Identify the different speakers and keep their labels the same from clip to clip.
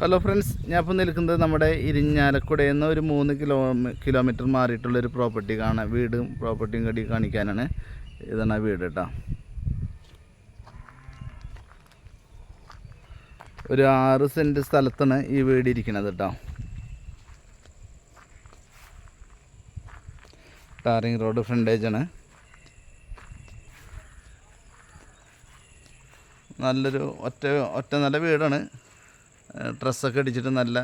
Speaker 1: Hello friends ഞാൻ ഇപ്പോൾ നിൽക്കുന്നത് നമ്മുടെ ഇരിഞ്ഞാലക്കുടയിൽ നിന്ന് ഒരു മൂന്ന് കിലോ കിലോമീറ്റർ മാറിയിട്ടുള്ളൊരു പ്രോപ്പർട്ടി കാണാൻ വീടും പ്രോപ്പർട്ടിയും കൂടി കാണിക്കാനാണ്. ഇതാണ് ആ വീട് കേട്ടോ ഒരു ആറ് സെന്റ് സ്ഥലത്താണ് ഈ വീട് ഇരിക്കുന്നത് കേട്ടോ ടാറിങ് റോഡ് ഫ്രണ്ടേജാണ് നല്ലൊരു ഒറ്റ ഒറ്റ നല്ല വീടാണ്. ഡ്രസ്സൊക്കെ അടിച്ചിട്ട് നല്ല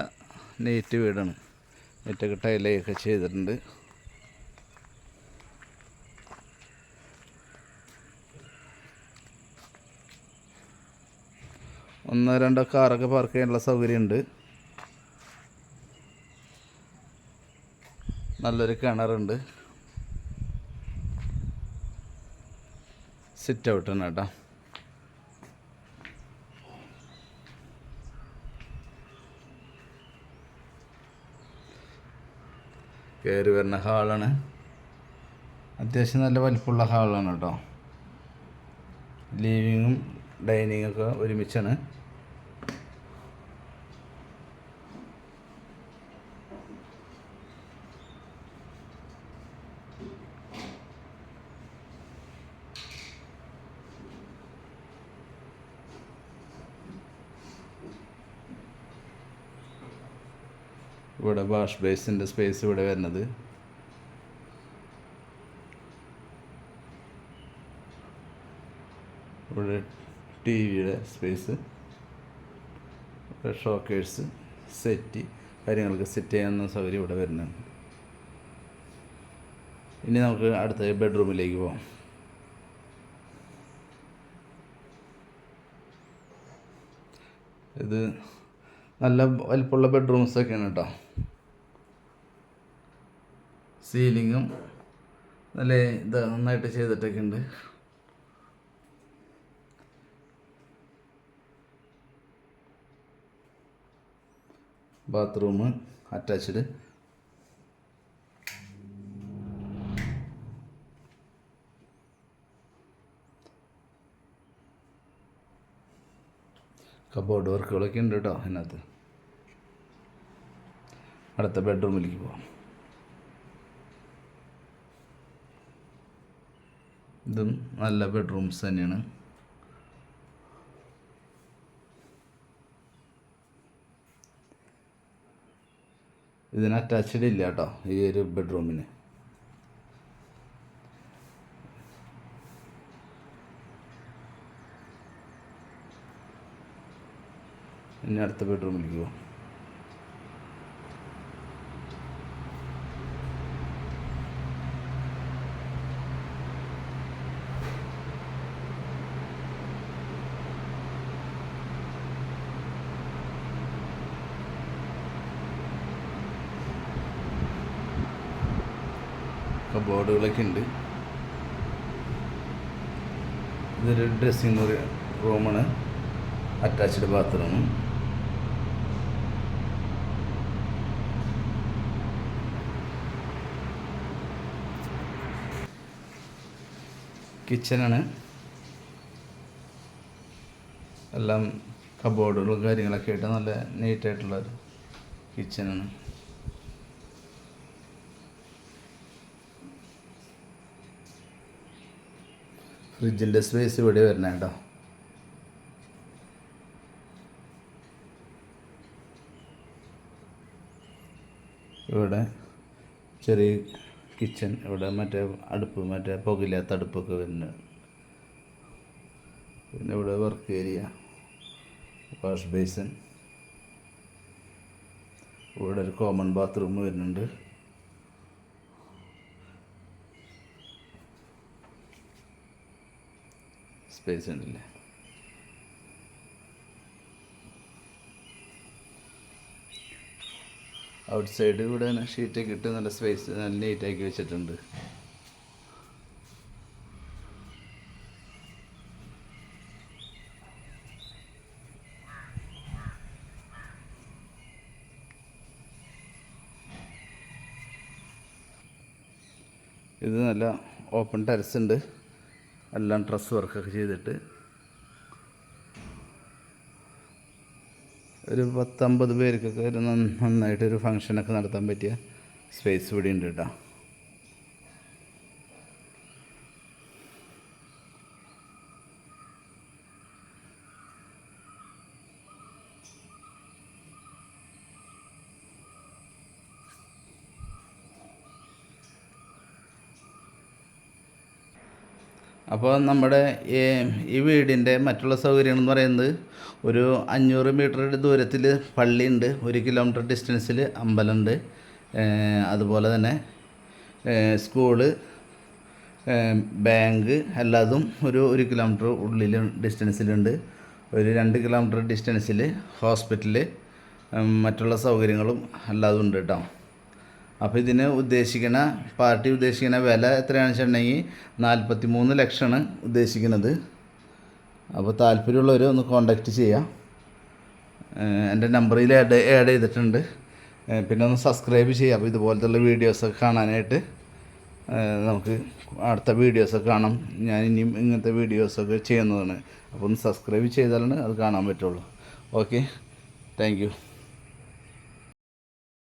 Speaker 1: നീറ്റ് വീടാണ്. നീറ്റൊക്കെ ടൈലൊക്കെ ചെയ്തിട്ടുണ്ട്. ഒന്നോ രണ്ടോ കാറൊക്കെ പാർക്ക് ചെയ്യാനുള്ള സൗകര്യമുണ്ട്. നല്ലൊരു കിണറുണ്ട്. സിറ്റ് ഔട്ടാണ് കേട്ടോ. കയറി വരുന്ന ഹാളാണ്. അത്യാവശ്യം നല്ല വലിപ്പമുള്ള ഹാളാണ് കേട്ടോ. ലിവിങ്ങും ഡൈനിങ്ങൊക്കെ ഒരുമിച്ചാണ്. ഇവിടെ വാഷ് ബേസിന്റെ സ്പേസ് ഇവിടെ വരുന്നത്. ഇവിടെ ടി വിയുടെ സ്പേസ് ഷോക്കേഴ്സ് സെറ്റ് കാര്യങ്ങൾക്ക് സെറ്റ് ചെയ്യാവുന്ന സൗകര്യം ഇവിടെ വരുന്നുണ്ട്. ഇനി നമുക്ക് അടുത്ത ബെഡ്റൂമിലേക്ക് പോകാം ഇത് നല്ല വലിപ്പമുള്ള ബെഡ്റൂംസ് ഒക്കെയാണ് കേട്ടോ സീലിങ്ങും നല്ല ഇത് നന്നായിട്ട് ചെയ്തിട്ടൊക്കെ ഉണ്ട് ബാത്റൂം അറ്റാച്ച്ഡ് കബോർഡ് വർക്കുകളൊക്കെ ഉണ്ട് കേട്ടോ അതിനകത്ത്. അടുത്ത ബെഡ്റൂമിലേക്ക് പോവാം. ഇതും നല്ല ബെഡ്റൂംസ് തന്നെയാണ്. ഇതിന് അറ്റാച്ച്ഡ് ഇല്ല കേട്ടോ ഈ ഒരു ബെഡ്റൂമിന്. ഇനി അടുത്ത ബെഡ്റൂമിലേക്ക് പോവാം കബോർഡുകളൊക്കെ ഉണ്ട്. ഇതൊരു ഡ്രസ്സിംഗ് റൂമാണ് അറ്റാച്ച്ഡ് ബാത്റൂം കിച്ചനാണ് എല്ലാം കബോർഡുകളും കാര്യങ്ങളൊക്കെ ആയിട്ട് നല്ല നീറ്റായിട്ടുള്ള ഒരു കിച്ചനാണ് ഫ്രിഡ്ജിന്റെ സ്പേസ് ഇവിടെ വരണേ കേട്ടോ. ഇവിടെ ചെറിയ കിച്ചൺ ഇവിടെ മറ്റേ അടുപ്പ് മറ്റേ പുകയില്ലാത്ത അടുപ്പൊക്കെ വരുന്നുണ്ട് പിന്നെ ഇവിടെ വർക്ക് ഏരിയ വാഷ് ബേസിൻ ഇവിടെ ഒരു കോമൺ ബാത്റൂം വരുന്നുണ്ട്. സ്പേസ് ഉണ്ടല്ലേ ഔട്ട് സൈഡ് കൂടെ തന്നെ ഷീറ്റൊക്കെ ഇട്ട് നല്ല സ്പേസ് നല്ല നീറ്റാക്കി വെച്ചിട്ടുണ്ട്. ഇത് നല്ല ഓപ്പൺ ടെറസ് ഉണ്ട്. എല്ലാം ഡ്രസ് വർക്കൊക്കെ ചെയ്തിട്ട് ഒരു പത്തമ്പത് പേർക്കൊക്കെ ഒരു നന്ന- നന്നായിട്ടൊരു ഫങ്ഷനൊക്കെ നടത്താൻ പറ്റിയ സ്പേസ് ഇവിടെ ഉണ്ട് കേട്ടോ അപ്പോൾ നമ്മുടെ ഈ വീടിന്റെ മറ്റുള്ള സൗകര്യങ്ങൾ എന്ന് പറയുന്നത് ഒരു അഞ്ഞൂറ് മീറ്റർ ദൂരത്തിൽ പള്ളിയുണ്ട് ഒരു കിലോമീറ്റർ ഡിസ്റ്റൻസിൽ അമ്പലമുണ്ട്. അതുപോലെ തന്നെ സ്കൂൾ ബാങ്ക് എല്ലാതും ഒരു ഒരു കിലോമീറ്റർ ഉള്ളിൽ ഡിസ്റ്റൻസിലുണ്ട് ഒരു രണ്ട് കിലോമീറ്റർ ഡിസ്റ്റൻസിൽ ഹോസ്പിറ്റൽ മറ്റുള്ള സൗകര്യങ്ങളും എല്ലാതും ഉണ്ട് കേട്ടോ അപ്പോൾ ഇതിന് ഉദ്ദേശിക്കുന്ന പാർട്ടി ഉദ്ദേശിക്കുന്ന വില എത്രയാണെന്ന് വെച്ചിട്ടുണ്ടെങ്കിൽ നാൽപ്പത്തി മൂന്ന് ലക്ഷമാണ് ഉദ്ദേശിക്കുന്നത് അപ്പോൾ താല്പര്യമുള്ളവർ ഒന്ന് കോണ്ടാക്റ്റ് ചെയ്യാം. എന്റെ നമ്പറിൽ ആഡ് ആഡ് ചെയ്തിട്ടുണ്ട്. പിന്നെ ഒന്ന് സബ്സ്ക്രൈബ് ചെയ്യാം. അപ്പോൾ ഇതുപോലത്തുള്ള വീഡിയോസൊക്കെ കാണാനായിട്ട്. നമുക്ക് അടുത്ത വീഡിയോസൊക്കെ കാണാം. ഞാൻ ഇനിയും ഇങ്ങനത്തെ വീഡിയോസൊക്കെ ചെയ്യുന്നതാണ്. അപ്പോൾ ഒന്ന് സബ്സ്ക്രൈബ് ചെയ്താലാണ് അത് കാണാൻ പറ്റുള്ളൂ. Okay thank